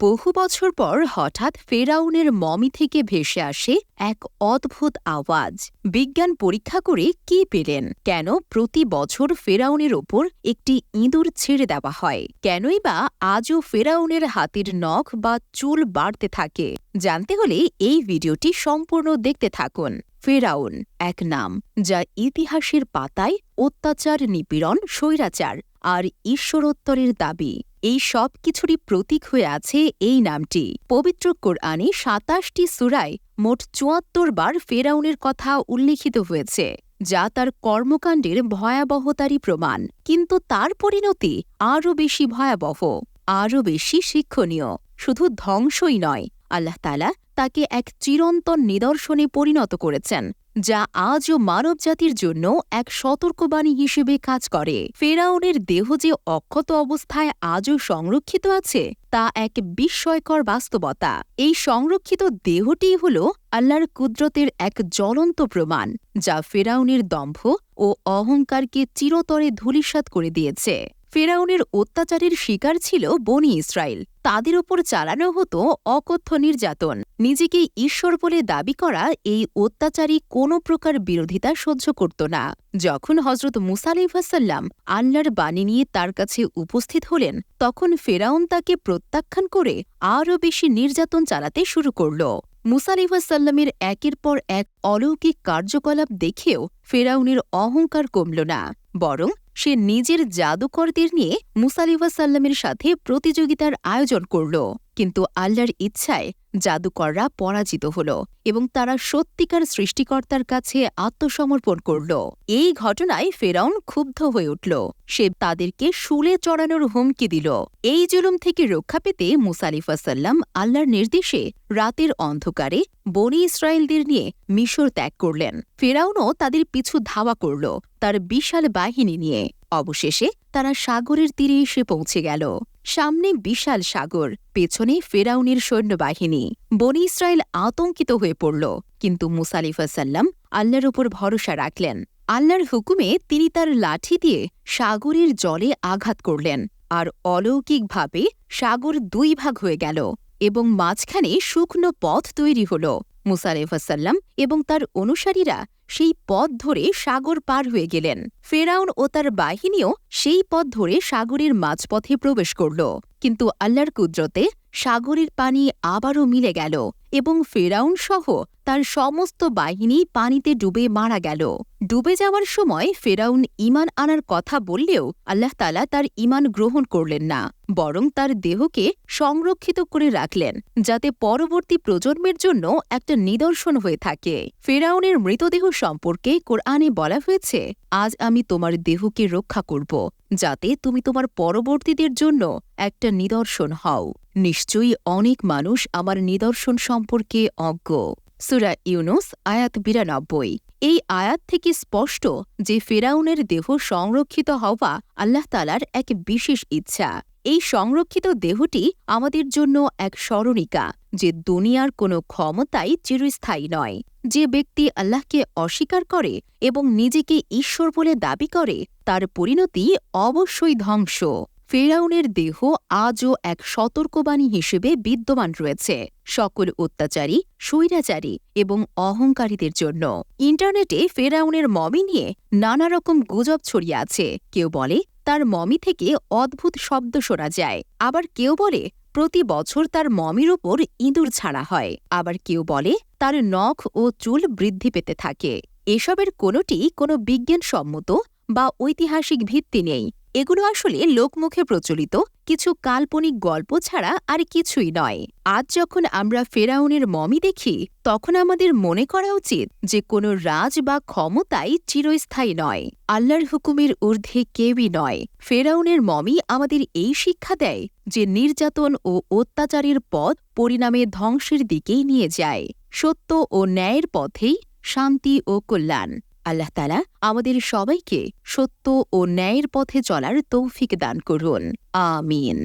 বহু বছর পর হঠাৎ ফেরাউনের মমি থেকে ভেসে আসে এক অদ্ভুত আওয়াজ। বিজ্ঞান পরীক্ষা করে কি পেলেন? কেন প্রতি বছর ফেরাউনের ওপর একটি ইঁদুর ছেড়ে দেওয়া হয়? কেনই বা আজও ফেরাউনের হাতের নখ বা চুল বাড়তে থাকে? জানতে হলে এই ভিডিওটি সম্পূর্ণ দেখতে থাকুন। ফেরাউন, এক নাম, যা ইতিহাসের পাতায় অত্যাচার নিপীড়ন, স্বৈরাচার আর ঈশ্বরোত্তরের দাবি। এই সব কিছুরই প্রতীক হয়ে আছে এই নামটি। পবিত্র কোরআনে সাতাশটি সুরায় মোট চুয়াত্তর বার ফেরাউনের কথা উল্লেখিত হয়েছে, যা তার কর্মকাণ্ডের ভয়াবহতারই প্রমাণ। কিন্তু তার পরিণতি আরও বেশি ভয়াবহ, আরও বেশি শিক্ষণীয়। শুধু ধ্বংসই নয়, আল্লাহ তালা তাকে এক চিরন্তন নিদর্শনে পরিণত করেছেন। যা আজও মানবজাতির জন্য এক সতর্কবাণী হিসেবে কাজ করে। ফেরাউনের দেহ যে অক্ষত অবস্থায় আজও সংরক্ষিত আছে, তা এক বিস্ময়কর বাস্তবতা। এই সংরক্ষিত দেহটিই হল আল্লাহর কুদরতের এক জ্বলন্ত প্রমাণ, যা ফেরাউনের দম্ভ ও অহংকারকে চিরতরে ধূলিসাৎ করে দিয়েছে। ফেরাউনের অত্যাচারের শিকার ছিল বনি ইসরায়েল। তাদের ওপর চালানো হতো অকথ্য নির্যাতন। নিজেকে ঈশ্বর বলে দাবি করা এই অত্যাচারী কোনো প্রকার বিরোধিতা সহ্য করত না। যখন হজরত মুসালিফাসাল্লাম আল্লাহর বাণী নিয়ে তার কাছে উপস্থিত হলেন, তখন ফেরাউন তাকে প্রত্যাখ্যান করে আরও বেশি নির্যাতন চালাতে শুরু করল। মুসালিফাসাল্লামের একের পর এক অলৌকিক কার্যকলাপ দেখেও ফেরাউনের অহংকার কমল না। বরং সে নিজের জাদুকরদের নিয়ে মুসালিফা সাল্লামের সাথে প্রতিযোগিতার আয়োজন করল। কিন্তু আল্লাহর ইচ্ছায় জাদুকররা পরাজিত হল এবং তারা সত্যিকার সৃষ্টিকর্তার কাছে আত্মসমর্পণ করল। এই ঘটনায় ফেরাউন ক্ষুব্ধ হয়ে উঠল। সে তাদেরকে শুলে চড়ানোর হুমকি দিল। এই জুলুম থেকে রক্ষা পেতে মুসালিফা সাল্লাম আল্লাহর নির্দেশে রাতের অন্ধকারে বনি ইসরায়েলদের নিয়ে মিশর ত্যাগ করলেন। ফেরাউনও তাদের পিছু ধাওয়া করল। তার বিশাল বাহিনী নিয়ে। অবশেষে তারা সাগরের তীরে এসে পৌঁছে গেল। সামনে বিশাল সাগর, পেছনে ফেরাউনের সৈন্যবাহিনী। বনি ইসরায়েল আতঙ্কিত হয়ে পড়ল, কিন্তু মুসালিফা সাল্লাম আল্লাহর উপর ভরসা রাখলেন। আল্লাহর হুকুমে তিনি তার লাঠি দিয়ে সাগরের জলে আঘাত করলেন আর অলৌকিকভাবে সাগর দুই ভাগ হয়ে গেল এবং মাঝখানে শুকনো পথ তৈরি হল মুসালেফাসাল্লাম এবং তার অনুসারীরা সেই পথ ধরে সাগর পার হয়ে গেলেন। ফেরাউন ও তার বাহিনীও সেই পথ ধরে সাগরের মাঝপথে প্রবেশ করল। কিন্তু আল্লাহর কুদরতে সাগরের পানি আবারও মিলে গেল এবং ফেরাউন সহ তার সমস্ত বাহিনী পানিতে ডুবে মারা গেল। ডুবে যাওয়ার সময় ফেরাউন ইমান আনার কথা বললেও আল্লাহ তালা তার ইমান গ্রহণ করলেন না, বরং তার দেহকে সংরক্ষিত করে রাখলেন, যাতে পরবর্তী প্রজন্মের জন্য একটা নিদর্শন হয়ে থাকে। ফেরাউনের মৃতদেহ সম্পর্কে কোরআনে বলা হয়েছে, আজ আমি তোমার দেহকে রক্ষা করব, যাতে তুমি তোমার পরবর্তীদের জন্য একটা নিদর্শন হও। নিশ্চয়ই অনেক মানুষ আমার নিদর্শন সম্পর্কে অজ্ঞ। সুরা ইউনুস, আয়াত বিরানব্বই। এই আয়াত থেকে স্পষ্ট যে ফেরাউনের দেহ সংরক্ষিত হওয়া আল্লাহ তালার এক বিশেষ ইচ্ছা। এই সংরক্ষিত দেহটি আমাদের জন্য এক স্মরণিকা, যে দুনিয়ার কোনো ক্ষমতাই চিরস্থায়ী নয়। যে ব্যক্তি আল্লাহকে অস্বীকার করে এবং নিজেকে ঈশ্বর বলে দাবি করে, তার পরিণতি অবশ্যই ধ্বংস। ফেরাউনের দেহ আজও এক সতর্কবাণী হিসেবে বিদ্যমান রয়েছে, সকল অত্যাচারী, স্বৈরাচারী এবং অহংকারীদের জন্য। ইন্টারনেটে ফেরাউনের মমি নিয়ে নানা রকম গুজব ছড়িয়ে আছে। কেউ বলে, তার মমি থেকে অদ্ভুত শব্দ শোনা যায়। আবার কেউ বলে, প্রতি বছর তার মমির ওপর ইঁদুর ছাড়া হয়। আবার কেউ বলে, তার নখ ও চুল বৃদ্ধি পেতে থাকে। এসবের কোনোটি কোনো বিজ্ঞানসম্মত বা ঐতিহাসিক ভিত্তি নেই। এগুলো আসলে লোকমুখে প্রচলিত, কিছু কাল্পনিক গল্প ছাড়া আর কিছুই নয়। আজ যখন আমরা ফেরাউনের মমি দেখি, তখন আমাদের মনে করা উচিত যে কোনো রাজ বা ক্ষমতাই চিরস্থায়ী নয়। আল্লাহর হুকুমের ঊর্ধ্বে কেউই নয়। ফেরাউনের মমি আমাদের এই শিক্ষা দেয় যে নির্যাতন ও অত্যাচারের পথ পরিণামে ধ্বংসের দিকেই নিয়ে যায়। সত্য ও ন্যায়ের পথেই শান্তি ও কল্যাণ। আল্লাহ তালা আমাদের সবাইকে সত্য ও ন্যায়ের পথে চলার তৌফিক দান করুন। আমিন।